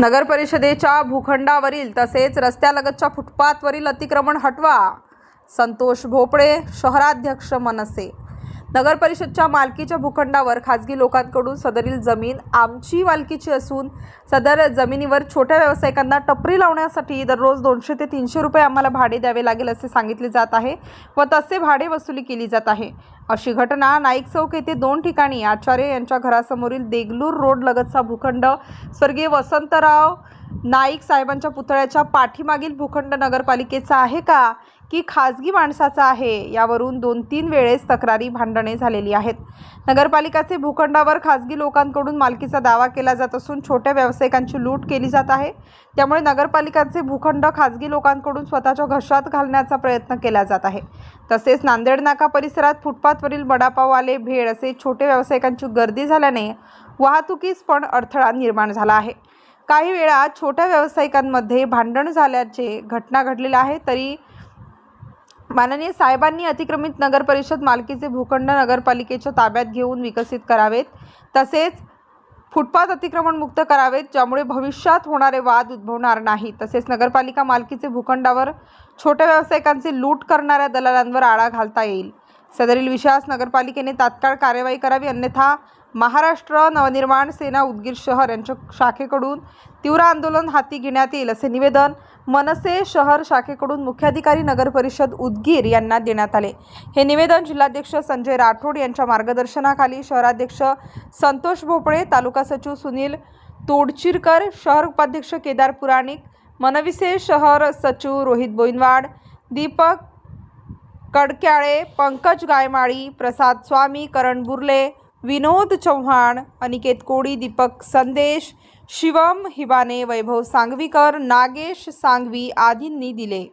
नगर परिषदेच्या भूखंडावरील तसेच रस्त्यालगतच्या फुटपाथवरील अतिक्रमण हटवा. संतोष भोपळे शहराध्यक्ष मनसे. नगर परिषदच्या मालकीच्या भूखंडावर खाजगी लोकांकडून सदरील जमीन आमची मालकीची असून सदर जमिनीवर छोट्या व्यावसायिकांना टपरी लावण्यासाठी दररोज दोनशे ते तीनशे रुपये आम्हाला भाडे द्यावे लागेल असे सांगितले जात आहे व तसे भाडे वसुली केली जात आहे. अशी घटना नाईक चौक येथे दोन ठिकाणी आचार्य यांच्या घरासमोरील देगलूर रोड लगतचा भूखंड स्वर्गीय वसंतराव नाईक साहेबांच्या पुतळ्याच्या पाठीमागील भूखंड नगरपालिकेचा आहे का? की खाजगी माणसाचा आहे? यावरून दोन तीन वेळेस तक्रारी भांडणे झालेली आहेत. नगरपालिकाचे भूखंडावर खाजगी लोकांकडून मालकीचा दावा केला जात असून छोट्या व्यावसायिकांची लूट केली जात आहे. त्यामुळे नगरपालिकाचे भूखंड खाजगी लोकांकडून स्वतःच्या घशात घालण्याचा प्रयत्न केला जात आहे. तसेच नांदेड नाका परिसरात फुटपाथवरील वडापाववाले भेळ असे छोटे व्यावसायिकांची गर्दी झाल्याने वाहतुकीस पण अडथळा निर्माण झाला आहे. काही वेळा छोट्या व्यावसायिकांमध्ये भांडण झाल्याचे घटना घडलेल्या आहे. तरी माननीय साहेबांनी अतिक्रमित नगर परिषद मालकीचे भूखंड नगरपालिकेच्या ताब्यात घेऊन विकसित करावेत. तसेच फुटपाथ अतिक्रमण मुक्त करावेत ज्यामुळे भविष्यात होणारे वाद उद्भवणार नाही. तसेच नगरपालिका मालकीचे भूखंडावर छोट्या व्यावसायिकांचे लूट करणाऱ्या दलालांवर आळा घालता येईल. सदरील विषयास नगरपालिकेने तात्काळ कार्यवाही करावी अन्यथा महाराष्ट्र नवनिर्माण सेना उदगीर शहर यांच्या शाखेकडून तीव्र आंदोलन हाती घेण्यात येईल असे निवेदन मनसे शहर शाखेकडून मुख्याधिकारी नगर परिषद उदगीर यांना देण्यात आले. हे निवेदन जिल्हाध्यक्ष संजय राठोड यांच्या मार्गदर्शनाखाली शहराध्यक्ष संतोष भोपळे तालुका सचिव सुनील तोडचिरकर शहर उपाध्यक्ष केदार पुराणिक मनविसे शहर सचिव रोहित बोईनवाड दीपक कडक्याळे पंकज गायमाळी प्रसाद स्वामी करण बुर्ले विनोद चव्हाण अनिकेत कोळी दीपक संदेश शिवम हिबाने वैभव सांगवीकर नागेश सांगवी आदींनी दिले.